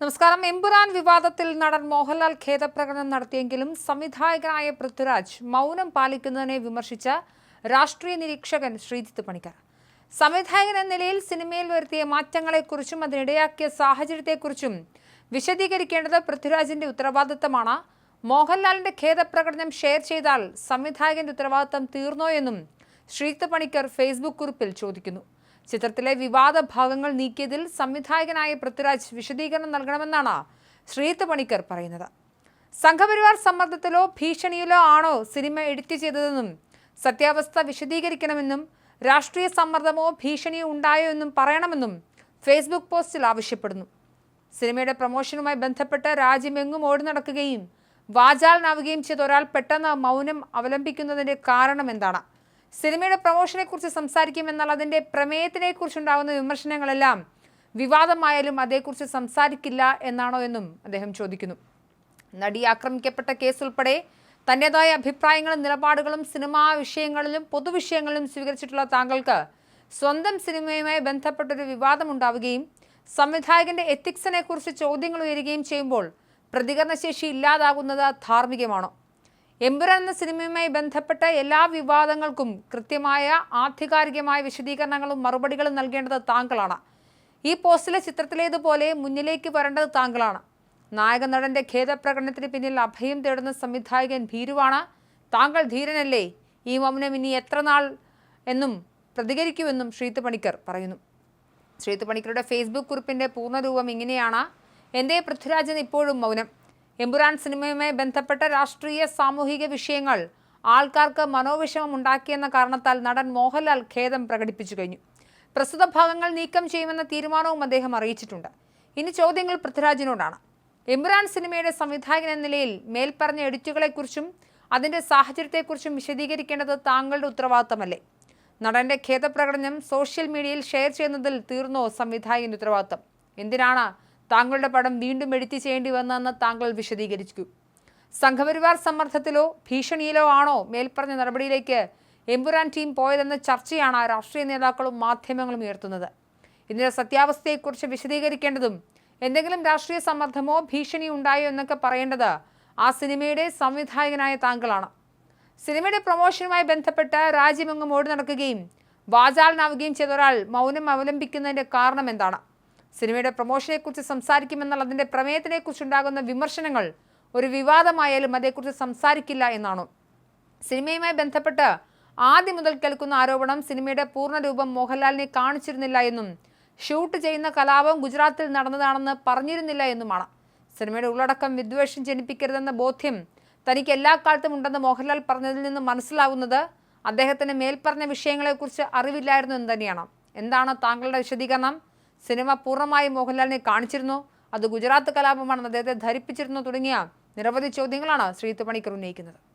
നമസ്കാരം. എമ്പുരാൻ വിവാദത്തിൽ നടൻ മോഹൻലാൽ ഖേദപ്രകടനം നടത്തിയെങ്കിലും സംവിധായകനായ പൃഥ്വിരാജ് മൗനം പാലിക്കുന്നതിനെ വിമർശിച്ച രാഷ്ട്രീയ നിരീക്ഷകൻ ശ്രീജിത്ത് പണിക്കർ. സംവിധായകൻ എന്ന നിലയിൽ സിനിമയിൽ വരുത്തിയ മാറ്റങ്ങളെക്കുറിച്ചും അതിനിടയാക്കിയ സാഹചര്യത്തെക്കുറിച്ചും വിശദീകരിക്കേണ്ടത് പൃഥ്വിരാജിന്റെ ഉത്തരവാദിത്തമാണ്. മോഹൻലാലിന്റെ ഖേദപ്രകടനം ഷെയർ ചെയ്താൽ സംവിധായകന്റെ ഉത്തരവാദിത്തം തീർന്നോ എന്നും ശ്രീജിത്ത് പണിക്കർ ഫേസ്ബുക്ക് കുറിപ്പിൽ ചോദിക്കുന്നു. ചിത്രത്തിലെ വിവാദ ഭാഗങ്ങൾ നീക്കിയതിൽ സംവിധായകനായ പൃഥ്വിരാജ് വിശദീകരണം നൽകണമെന്നാണ് ശ്രീത്ത് പണിക്കർ പറയുന്നത്. സംഘപരിവാർ സമ്മർദ്ദത്തിലോ ഭീഷണിയിലോ ആണോ സിനിമ എഡിറ്റ് ചെയ്തതെന്നും സത്യാവസ്ഥ വിശദീകരിക്കണമെന്നും രാഷ്ട്രീയ സമ്മർദ്ദമോ ഭീഷണിയോ ഉണ്ടായോ എന്നും പറയണമെന്നും ഫേസ്ബുക്ക് പോസ്റ്റിൽ ആവശ്യപ്പെടുന്നു. സിനിമയുടെ പ്രൊമോഷനുമായി ബന്ധപ്പെട്ട് രാജ്യമെങ്ങും ഓടി നടക്കുകയും വാചാലനാവുകയും ചെയ്ത ഒരാൾ പെട്ടെന്ന് മൗനം അവലംബിക്കുന്നതിന്റെ കാരണം എന്താണ്? സിനിമയുടെ പ്രൊമോഷനെക്കുറിച്ച് സംസാരിക്കുമെന്നാൽ അതിന്റെ പ്രമേയത്തിനെക്കുറിച്ചുണ്ടാകുന്ന വിമർശനങ്ങളെല്ലാം വിവാദമായാലും അതേക്കുറിച്ച് സംസാരിക്കില്ല എന്നാണോ എന്നും അദ്ദേഹം ചോദിക്കുന്നു. നടി ആക്രമിക്കപ്പെട്ട കേസ് ഉൾപ്പെടെ തന്റേതായ അഭിപ്രായങ്ങളും നിലപാടുകളും സിനിമാ വിഷയങ്ങളിലും പൊതുവിഷയങ്ങളിലും സ്വീകരിച്ചിട്ടുള്ള താങ്കൾക്ക് സ്വന്തം സിനിമയുമായി ബന്ധപ്പെട്ടൊരു വിവാദമുണ്ടാവുകയും സംവിധായകന്റെ എത്തിക്സിനെ കുറിച്ച് ചോദ്യങ്ങൾ ഉയരുകയും ചെയ്യുമ്പോൾ പ്രതികരണശേഷി ഇല്ലാതാകുന്നത് ധാർമ്മികമാണോ? എമ്പുരാൻ എന്ന സിനിമയുമായി ബന്ധപ്പെട്ട എല്ലാ വിവാദങ്ങൾക്കും കൃത്യമായ ആധികാരികമായ വിശദീകരണങ്ങളും മറുപടികളും നൽകേണ്ടത് താങ്കളാണ്. ഈ പോസ്റ്റിലെ ചിത്രത്തിലേതുപോലെ മുന്നിലേക്ക് വരേണ്ടത് താങ്കളാണ്. നായക നടന്റെ ഖേദപ്രകടനത്തിന് പിന്നിൽ അഭയം തേടുന്ന സംവിധായകൻ ഭീരുവാണ്. താങ്കൾ ധീരനല്ലേ? ഈ മൗനം ഇനി എത്ര നാൾ എന്നും പ്രതികരിക്കുമെന്നും ശ്രീത്ത് പണിക്കർ പറയുന്നു. ശ്രീത്ത് പണിക്കരുടെ ഫേസ്ബുക്ക് കുറിപ്പിന്റെ പൂർണരൂപം ഇങ്ങനെയാണ്. എന്റെ പൃഥ്വിരാജൻ ഇപ്പോഴും മൗനം? എമ്പുരാൻ സിനിമയുമായി ബന്ധപ്പെട്ട രാഷ്ട്രീയ സാമൂഹിക വിഷയങ്ങൾ ആൾക്കാർക്ക് മനോവിഷമം ഉണ്ടാക്കിയെന്ന കാരണത്താൽ നടൻ മോഹൻലാൽ ഖേദം പ്രകടിപ്പിച്ചു കഴിഞ്ഞു. പ്രസ്തുത ഭാഗങ്ങൾ നീക്കം ചെയ്യുമെന്ന തീരുമാനവും അദ്ദേഹം അറിയിച്ചിട്ടുണ്ട്. ഇനി ചോദ്യങ്ങൾ പൃഥ്വിരാജിനോടാണ്. എമ്പുരാൻ സിനിമയുടെ സംവിധായകൻ എന്ന നിലയിൽ മേൽപ്പറഞ്ഞ എഡിറ്റുകളെക്കുറിച്ചും അതിന്റെ സാഹചര്യത്തെക്കുറിച്ചും വിശദീകരിക്കേണ്ടത് താങ്കളുടെ ഉത്തരവാദിത്തമല്ലേ? നടന്റെ ഖേദപ്രകടനം സോഷ്യൽ മീഡിയയിൽ ഷെയർ ചെയ്യുന്നതിൽ തീർന്നോ സംവിധായകൻ ഉത്തരവാദിത്തം? എന്തിനാണ് താങ്കളുടെ പടം വീണ്ടും എഡിറ്റ് ചെയ്യേണ്ടി വന്നതെന്ന് താങ്കൾ വിശദീകരിച്ചു. സംഘപരിവാർ സമ്മർദ്ദത്തിലോ ഭീഷണിയിലോ ആണോ മേൽപ്പറഞ്ഞ നടപടിയിലേക്ക് എമ്പുരാൻ ടീം പോയതെന്ന ചർച്ചയാണ് രാഷ്ട്രീയ നേതാക്കളും മാധ്യമങ്ങളും ഉയർത്തുന്നത്. ഇതിന്റെ സത്യാവസ്ഥയെക്കുറിച്ച് വിശദീകരിക്കേണ്ടതും എന്തെങ്കിലും രാഷ്ട്രീയ സമ്മർദ്ദമോ ഭീഷണി ഉണ്ടായോ എന്നൊക്കെ പറയേണ്ടത് ആ സിനിമയുടെ സംവിധായകനായ താങ്കളാണ്. സിനിമയുടെ പ്രൊമോഷനുമായി ബന്ധപ്പെട്ട് രാജ്യമെങ്ങും ഓടി നടക്കുകയും വാചാലനാവുകയും ചെയ്ത ഒരാൾ മൗനം അവലംബിക്കുന്നതിന്റെ കാരണം എന്താണ്? സിനിമയുടെ പ്രൊമോഷനെക്കുറിച്ച് സംസാരിക്കുമെന്നുള്ള അതിന്റെ പ്രമേയത്തിനെക്കുറിച്ചുണ്ടാകുന്ന വിമർശനങ്ങൾ ഒരു വിവാദമായാലും അതേക്കുറിച്ച് സംസാരിക്കില്ല എന്നാണ്. സിനിമയുമായി ബന്ധപ്പെട്ട് ആദ്യം മുതൽ കേൾക്കുന്ന ആരോപണം സിനിമയുടെ പൂർണരൂപം മോഹൻലാലിനെ കാണിച്ചിരുന്നില്ല എന്നും ഷൂട്ട് ചെയ്യുന്ന കലാപം ഗുജറാത്തിൽ നടന്നതാണെന്ന് പറഞ്ഞിരുന്നില്ല എന്നുമാണ്. സിനിമയുടെ ഉള്ളടക്കം വിദ്വേഷം ജനിപ്പിക്കരുതെന്ന ബോധ്യം തനിക്ക് എല്ലാ കാലത്തും ഉണ്ടെന്ന് മോഹൻലാൽ പറഞ്ഞതിൽ നിന്ന് മനസ്സിലാവുന്നത് അദ്ദേഹത്തിന് മേൽപ്പറഞ്ഞ വിഷയങ്ങളെക്കുറിച്ച് അറിവില്ലായിരുന്നു എന്ന് തന്നെയാണ്. എന്താണ് താങ്കളുടെ വിശദീകരണം? സിനിമ പൂർണമായി മോഹൻലാലിനെ കാണിച്ചിരുന്നു. അത് ഗുജറാത്ത് കലാപമാണെന്ന് അദ്ദേഹത്തെ ധരിപ്പിച്ചിരുന്നു തുടങ്ങിയ നിരവധി ചോദ്യങ്ങളാണ് ശ്രീത്ത് പണിക്കർ ഉന്നയിക്കുന്നത്.